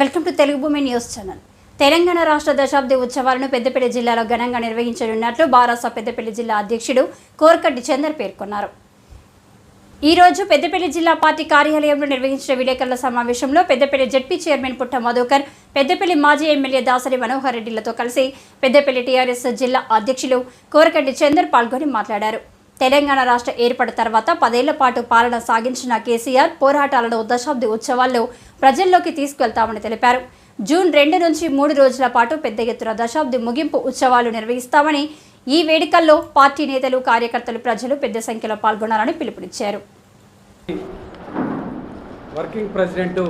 Welcome to Telugu భూమి news channel. Telangana రాష్ట్ర దశాబ్ది ఉత్సవాలను పెద్దపల్లి జిల్లాలో ఘనంగా నిర్వహించనున్నట్లు బారాస పెద్దపల్లి జిల్లా అధ్యక్షుడు కోరకడ్డి చందర్ పేర్కొన్నారు. ఈరోజు పెద్దపల్లి జిల్లా పార్టీ కార్యాలయంలో నిర్వహించిన విలేకరుల సమావేశంలో పెద్దపల్లి జడ్పీ చైర్మన్ పుట్ట మధుకర్ పెద్దపల్లి మాజీ ఎమ్మెల్యే దాసరి మనోహర్ రెడ్డిలతో కలిసి పెద్దపల్లి టీఆర్ఎస్ జిల్లా అధ్యక్షులు కోరకడ్డి చందర్ పాల్గొని మాట్లాడారు. తెలంగాణ రాష్ట్ర ఏర్పడిన తర్వాత పదేళ్ళ పాటు పాలన సాగించిన కేసీఆర్ పోరాటాలను దశాబ్ది ఉత్సవాల్లో ప్రజల్లోకి తీసుకెళ్తామని తెలిపారు. జూన్ రెండు నుంచి మూడు రోజుల పాటు పెద్ద ఎత్తున దశాబ్ది ముగింపు ఉత్సవాలు నిర్వహిస్తామని ఈ వేడుకల్లో పార్టీ నేతలు కార్యకర్తలు ప్రజలు పెద్ద సంఖ్యలో పాల్గొనాలని పిలుపునిచ్చారు. వర్కింగ్ ప్రెసిడెంట్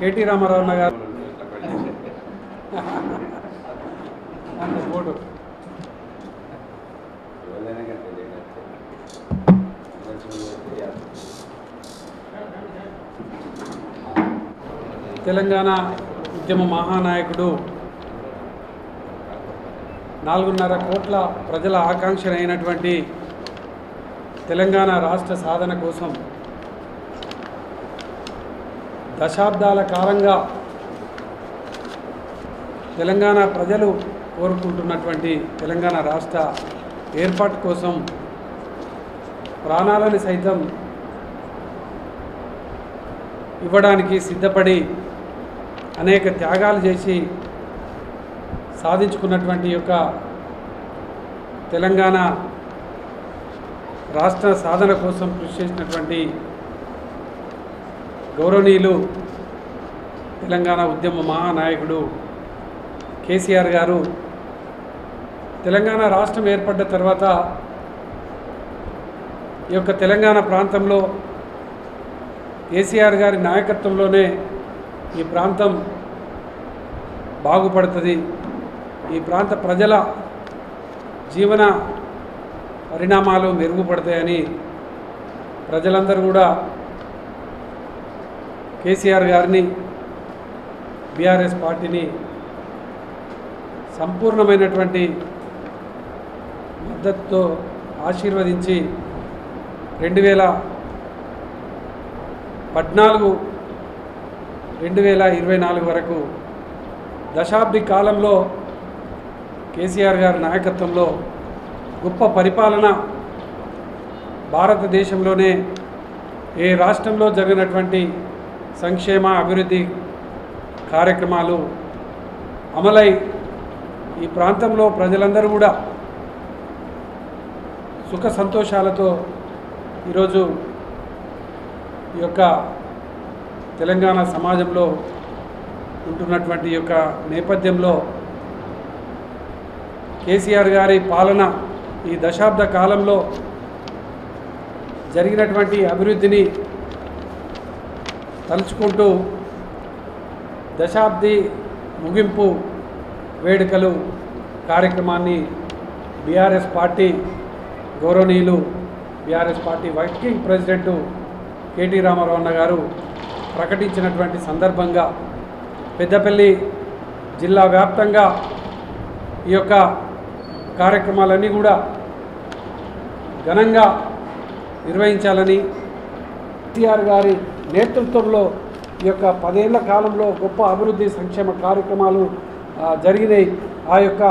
కేటీ రామారావు గారు. తెలంగాణ ఉద్యమ మహానాయకుడు. నాలుగున్నర కోట్ల ప్రజల ఆకాంక్ష అయినటువంటి తెలంగాణ రాష్ట్ర సాధన కోసం దశాబ్దాల కాలంగా తెలంగాణ ప్రజలు కోరుకుంటున్నటువంటి తెలంగాణ రాష్ట్ర ఏర్పాటు కోసం ప్రాణాలను సైతం ఇవ్వడానికి సిద్ధపడి అనేక త్యాగాలు చేసి సాధించుకున్నటువంటి యొక్క తెలంగాణ రాష్ట్ర సాధన కోసం కృషి చేసినటువంటి గౌరవనీయులు తెలంగాణ ఉద్యమ మహానాయకుడు కేసీఆర్ గారు. తెలంగాణ రాష్ట్రం ఏర్పడ్డ తర్వాత ఈ యొక్క తెలంగాణ ప్రాంతంలో కేసీఆర్ గారి నాయకత్వంలోనే ఈ ప్రాంతం బాగుపడుతుంది. ఈ ప్రాంత ప్రజల జీవన పరిణామాలు మెరుగుపడతాయని ప్రజలందరూ కూడా కేసీఆర్ గారిని బీఆర్ఎస్ పార్టీని సంపూర్ణమైనటువంటి మద్దతుతో ఆశీర్వదించి రెండు వేల పద్నాలుగు రెండు వేల ఇరవై నాలుగు వరకు దశాబ్ది కాలంలో కేసీఆర్ గారి నాయకత్వంలో గొప్ప పరిపాలన భారతదేశంలోనే ఏ రాష్ట్రంలో జరిగినటువంటి సంక్షేమ అభివృద్ధి కార్యక్రమాలు అమలై ఈ ప్రాంతంలో ప్రజలందరూ కూడా సుఖ సంతోషాలతో ఈరోజు ఈ యొక్క తెలంగాణ సమాజంలో ఉంటున్నటువంటి యొక్క నేపథ్యంలో కేసీఆర్ గారి పాలన ఈ దశాబ్ద కాలంలో జరిగినటువంటి అభివృద్ధిని తలుచుకుంటూ దశాబ్ది ముగింపు వేడుకలు కార్యక్రమాన్ని బీఆర్ఎస్ పార్టీ గౌరవనీయులు BRS party working president KT Rama Rao గారు ప్రకటించినటువంటి సందర్భంగా పెద్దపల్లి జిల్లా వ్యాప్తంగా ఈ యొక్క కార్యక్రమాలన్నీ కూడా ఘనంగా నిర్వహించాలని కేసీఆర్ గారి నేతృత్వంలో ఈ యొక్క పదేళ్ళ కాలంలో గొప్ప అభివృద్ధి సంక్షేమ కార్యక్రమాలు జరిగినాయి. ఆ యొక్క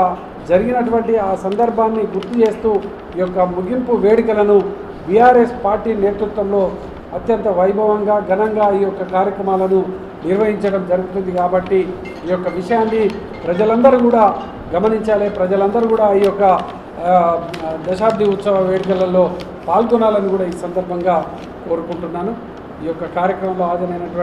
జరిగినటువంటి ఆ సందర్భాన్ని గుర్తు చేస్తూ ఈ యొక్క ముగింపు వేడుకలను బీఆర్ఎస్ పార్టీ నేతృత్వంలో అత్యంత వైభవంగా ఘనంగా ఈ యొక్క కార్యక్రమాలను నిర్వహించడం జరుగుతుంది కాబట్టి ఈ యొక్క విషయాన్ని ప్రజలందరూ కూడా గమనించాలి. ప్రజలందరూ కూడా ఈ యొక్క దశాబ్ది ఉత్సవ వేడుకలలో పాల్గొనాలని కూడా ఈ సందర్భంగా కోరుకుంటున్నాను. ఈ యొక్క కార్యక్రమంలో హాజరైనటువంటి